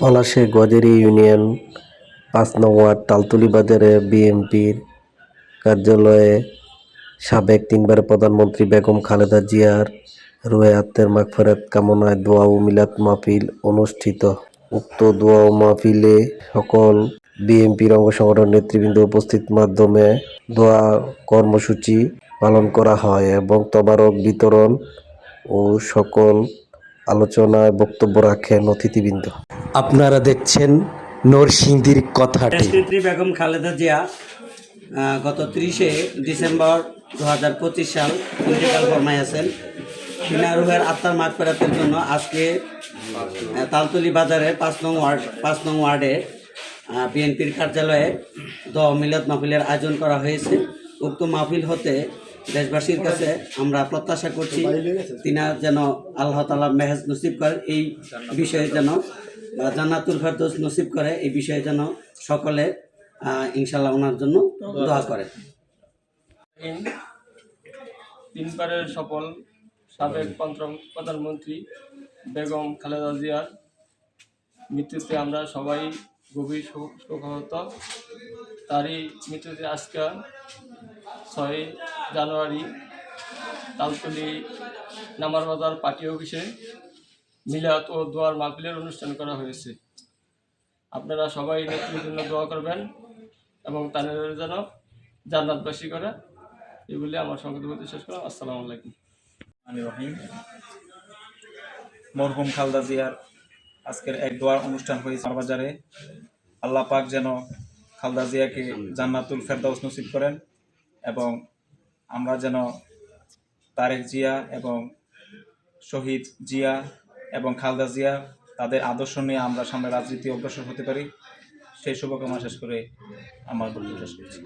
পলাশে গজেরি ইউনিয়ন, পাঁচ নং ওয়ার্ড, তালতলি বাজারে বিএনপির কার্যালয়ে সাবেক তিনবার প্রধানমন্ত্রী বেগম খালেদা জিয়ার রুহে আত্মের মাগফেরাত কামনায় দোয়া ও মিলাদ মাহফিল অনুষ্ঠিত। উক্ত দোয়া ও মাহফিলে সকল বিএনপির অঙ্গ সংগঠন নেতৃবৃন্দ উপস্থিত মাধ্যমে দোয়া কর্মসূচি পালন করা হয় এবং তবারক, বিতরণ ও সকল আলোচনায় বক্তব্য রাখেন অতিথিবৃন্দ। আপনারা দেখছেন নরসিংদীর দেশনেত্রী বেগম খালেদা জিয়া গত ত্রিশে ডিসেম্বর দু হাজার পঁচিশ সাল ইন্তেকাল ফরমাই আছেন। রুহের আত্মার মাঠ ফেরাতের জন্য আজকে তালতলি বাজারের পাঁচ নং ওয়ার্ড, পাঁচ নং ওয়ার্ডে বিএনপির কার্যালয়ে দ মিলাদ মাহফিলের আয়োজন করা হয়েছে। উক্ত মাহফিল হতে দেশবাসীর কাছে আমরা প্রত্যাশা করছি তিনা যেন আল্লাহ তালা মেহেজ নসিব করেন, এই বিষয়ে যেন জান্নাতুল ফেরদৌস নসিব করে এই বিষয়ে যেন সকলে ইনশাল্লাহ ওনার জন্য দোয়া করে। তিনবারের সফল সাবেক প্রধানমন্ত্রী বেগম খালেদা জিয়ার মৃত্যুতে আমরা সবাই গভীর শোক শোকাহত। তারই মৃত্যুতে আজকে ছয় জানুয়ারি, তালতলি নামার বাজার পার্টি অফিসে মিলাদ ও দোয়ার মাহফিলের অনুষ্ঠান করা হয়েছে। আপনারা সবাই নেত্রীর জন্য দোয়া করবেন এবং তাদের যেন জান্নাতবাসী করে। এগুলি আমার সঙ্গে বলতে শেষ করলাম। আসসালামু আলাইকুম। আমি রহিম। মরহুম খালদা জিয়ার আজকের এক দোয়ার অনুষ্ঠান হয়েছে বাজারে। আল্লাহ পাক যেন খালদা জিয়াকে জান্নাতুল ফেরদাউস নসিব করেন এবং আমরা যেন তারেক জিয়া এবং শহীদ জিয়া এবং খালদা জিয়া তাদের আদর্শ নিয়ে আমরা সামনে রাজনীতি অগ্রসর হতে পারি। সেই শুভকামনা শেষ করে আমার বক্তব্য শেষ করছি।